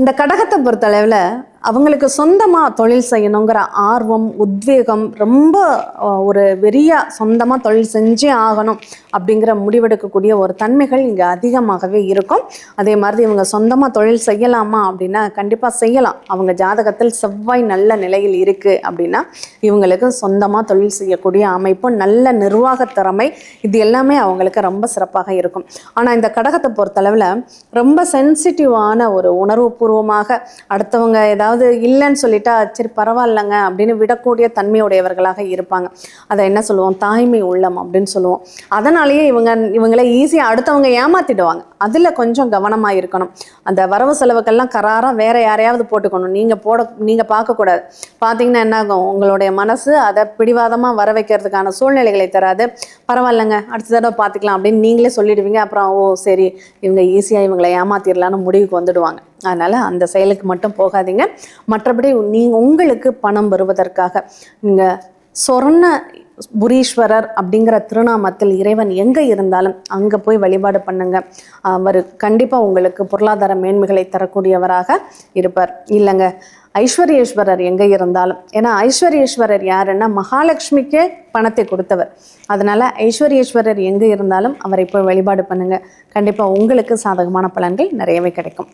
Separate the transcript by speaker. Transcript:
Speaker 1: இந்த கடகத்தை பொறுத்தளவில் அவங்களுக்கு சொந்தமாக தொழில் செய்யணுங்கிற ஆர்வம் உத்வேகம் ரொம்ப ஒரு வெறியாக சொந்தமாக தொழில் செஞ்சே ஆகணும் அப்படிங்கிற முடிவெடுக்கக்கூடிய ஒரு தன்மைகள் இங்கே அதிகமாகவே இருக்கும். அதே மாதிரி இவங்க சொந்தமாக தொழில் செய்யலாமா அப்படின்னா கண்டிப்பாக செய்யலாம். அவங்க ஜாதகத்தில் செவ்வாய் நல்ல நிலையில் இருக்குது அப்படின்னா இவங்களுக்கு சொந்தமாக தொழில் செய்யக்கூடிய அமைப்பு நல்ல நிர்வாக திறமை இது எல்லாமே அவங்களுக்கு ரொம்ப சிறப்பாக இருக்கும். ஆனால் இந்த கடகத்தை பொறுத்தளவில் ரொம்ப சென்சிட்டிவான ஒரு உணர்வுபூர்வமாக அடுத்தவங்க ஏதாவது இல்லைன்னு சொல்லிட்டா சரி பரவாயில்லைங்க அப்படின்னு விடக்கூடிய தன்மையுடையவர்களாக இருப்பாங்க. அதை என்ன சொல்லுவோம்? தாய்மை உள்ளம் அப்படின்னு சொல்லுவோம். அதனாலேயே இவங்க இவங்களை ஈஸியாக அடுத்தவங்க ஏமாத்திடுவாங்க. அதில் கொஞ்சம் கவனமாக இருக்கணும். அந்த வரவு செலவுக்கெல்லாம் கராராக வேற யாரையாவது போட்டுக்கணும். நீங்கள் போட நீங்கள் பார்க்கக்கூடாது. பார்த்தீங்கன்னா என்ன ஆகும்? உங்களுடைய மனசு அதை பிடிவாதமாக வர வைக்கிறதுக்கான சூழ்நிலைகளை தராது. பரவாயில்லைங்க அடுத்த தடவை பார்த்துக்கலாம் அப்படின்னு நீங்களே சொல்லிடுவீங்க. அப்புறம் ஓ சரி இவங்க ஈஸியாக இவங்களை ஏமாத்திடலான்னு முடிவுக்கு வந்துடுவாங்க. அதனால் அந்த செயலுக்கு மட்டும் போகாதீங்க. மற்றபடி நீங்கள் உங்களுக்கு பணம் வருவதற்காக நீங்கள் சொர்ண புரீஸ்வரர் அப்படிங்கிற திருநாமத்தில் இறைவன் எங்கே இருந்தாலும் அங்கே போய் வழிபாடு பண்ணுங்க. அவர் கண்டிப்பாக உங்களுக்கு பொருளாதார மேன்மைகளை தரக்கூடியவராக இருப்பார். இல்லைங்க ஐஸ்வர்யேஸ்வரர் எங்கே இருந்தாலும் ஏன்னா ஐஸ்வர்யேஸ்வரர் யாருன்னா மகாலட்சுமிக்கே பணத்தை கொடுத்தவர். அதனால் ஐஸ்வர்யேஸ்வரர் எங்கே இருந்தாலும் அவரை போய் வழிபாடு பண்ணுங்கள் கண்டிப்பாக உங்களுக்கு சாதகமான பலன்கள் நிறையவே கிடைக்கும்.